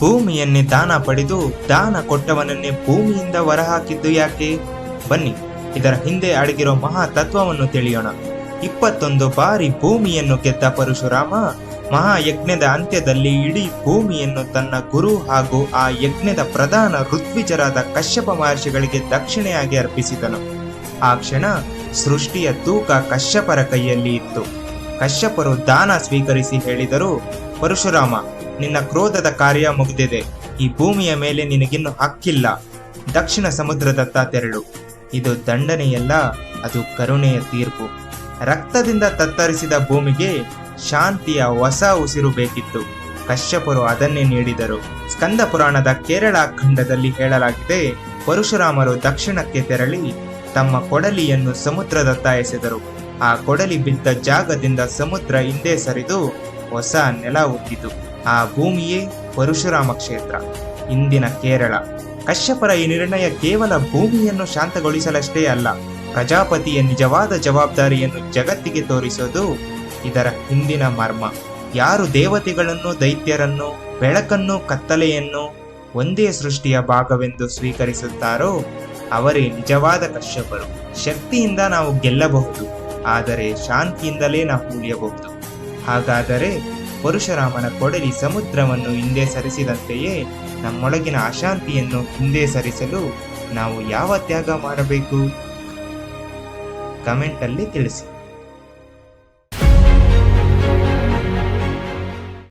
ಭೂಮಿಯನ್ನೇ ದಾನ ಪಡೆದು ದಾನ ಕೊಟ್ಟವನನ್ನೇ ಭೂಮಿಯಿಂದ ಹೊರಹಾಕಿದ್ದು ಯಾಕೆ? ಬನ್ನಿ, ಇದರ ಹಿಂದೆ ಅಡಗಿರೋ ಮಹಾ ತತ್ವವನ್ನು ತಿಳಿಯೋಣ. ಇಪ್ಪತ್ತೊಂದು ಬಾರಿ ಭೂಮಿಯನ್ನು ಗೆದ್ದ ಪರಶುರಾಮ, ಮಹಾಯಜ್ಞದ ಅಂತ್ಯದಲ್ಲಿ ಇಡೀ ಭೂಮಿಯನ್ನು ತನ್ನ ಗುರು ಹಾಗೂ ಆ ಯಜ್ಞದ ಪ್ರಧಾನ ಋತ್ವಿಜರಾದ ಕಶ್ಯಪ ಮಹರ್ಷಿಗಳಿಗೆ ದಕ್ಷಿಣೆಯಾಗಿ ಅರ್ಪಿಸಿದನು. ಆ ಕ್ಷಣ ಸೃಷ್ಟಿಯ ತೂಕ ಕಶ್ಯಪರ ಕೈಯಲ್ಲಿ ಇತ್ತು. ಕಶ್ಯಪರು ದಾನ ಸ್ವೀಕರಿಸಿ ಹೇಳಿದರು, ಪರಶುರಾಮ ನಿನ್ನ ಕ್ರೋಧದ ಕಾರ್ಯ ಮುಗಿದಿದೆ. ಈ ಭೂಮಿಯ ಮೇಲೆ ನಿನಗಿನ್ನು ಹಕ್ಕಿಲ್ಲ. ದಕ್ಷಿಣ ಸಮುದ್ರದತ್ತ ತೆರಳು. ಇದು ದಂಡನೆಯಲ್ಲ, ಅದು ಕರುಣೆಯ ತೀರ್ಪು. ರಕ್ತದಿಂದ ತತ್ತರಿಸಿದ ಭೂಮಿಗೆ ಶಾಂತಿಯ ಹೊಸ ಉಸಿರು ಬೇಕಿತ್ತು. ಕಶ್ಯಪರು ಅದನ್ನೇ ನೀಡಿದರು. ಸ್ಕಂದ ಪುರಾಣದ ಕೇರಳ ಖಂಡದಲ್ಲಿ ಹೇಳಲಾಗಿದೆ, ಪರಶುರಾಮರು ದಕ್ಷಿಣಕ್ಕೆ ತೆರಳಿ ತಮ್ಮ ಕೊಡಲಿಯನ್ನು ಸಮುದ್ರದತ್ತ ಎಸೆದರು. ಆ ಕೊಡಲಿ ಬಿದ್ದ ಜಾಗದಿಂದ ಸಮುದ್ರ ಹಿಂದೆ ಸರಿದು ಹೊಸ ನೆಲ ಹುಟ್ಟಿತು. ಆ ಭೂಮಿಯೇ ಪರಶುರಾಮ ಕ್ಷೇತ್ರ. ಇಂದಿನ ಕೇರಳ. ಕಶ್ಯಪರ ಈ ನಿರ್ಣಯ ಕೇವಲ ಭೂಮಿಯನ್ನು ಶಾಂತಗೊಳಿಸಲಷ್ಟೇ ಅಲ್ಲ, ಪ್ರಜಾಪತಿಯ ನಿಜವಾದ ಜವಾಬ್ದಾರಿಯನ್ನು ಜಗತ್ತಿಗೆ ತೋರಿಸೋದು ಇದರ ಹಿಂದಿನ ಮರ್ಮ. ಯಾರು ದೇವತೆಗಳನ್ನು, ದೈತ್ಯರನ್ನು, ಬೆಳಕನ್ನು, ಕತ್ತಲೆಯನ್ನು ಒಂದೇ ಸೃಷ್ಟಿಯ ಭಾಗವೆಂದು ಸ್ವೀಕರಿಸುತ್ತಾರೋ ಅವರೇ ನಿಜವಾದ ಕಶ್ಯಪರು. ಶಕ್ತಿಯಿಂದ ನಾವು ಗೆಲ್ಲಬಹುದು, ಆದರೆ ಶಾಂತಿಯಿಂದಲೇ ನಾವು ಉಳಿಯಬಹುದು. ಹಾಗಾದರೆ ಪರಶುರಾಮನ ಕೊಡಲಿ ಸಮುದ್ರವನ್ನು ಹಿಂದೆ ಸರಿಸಿದಂತೆಯೇ ನಮ್ಮೊಳಗಿನ ಅಶಾಂತಿಯನ್ನು ಹಿಂದೆ ಸರಿಸಲು ನಾವು ಯಾವ ತ್ಯಾಗ ಮಾಡಬೇಕು? ಕಮೆಂಟಲ್ಲಿ ತಿಳಿಸಿ.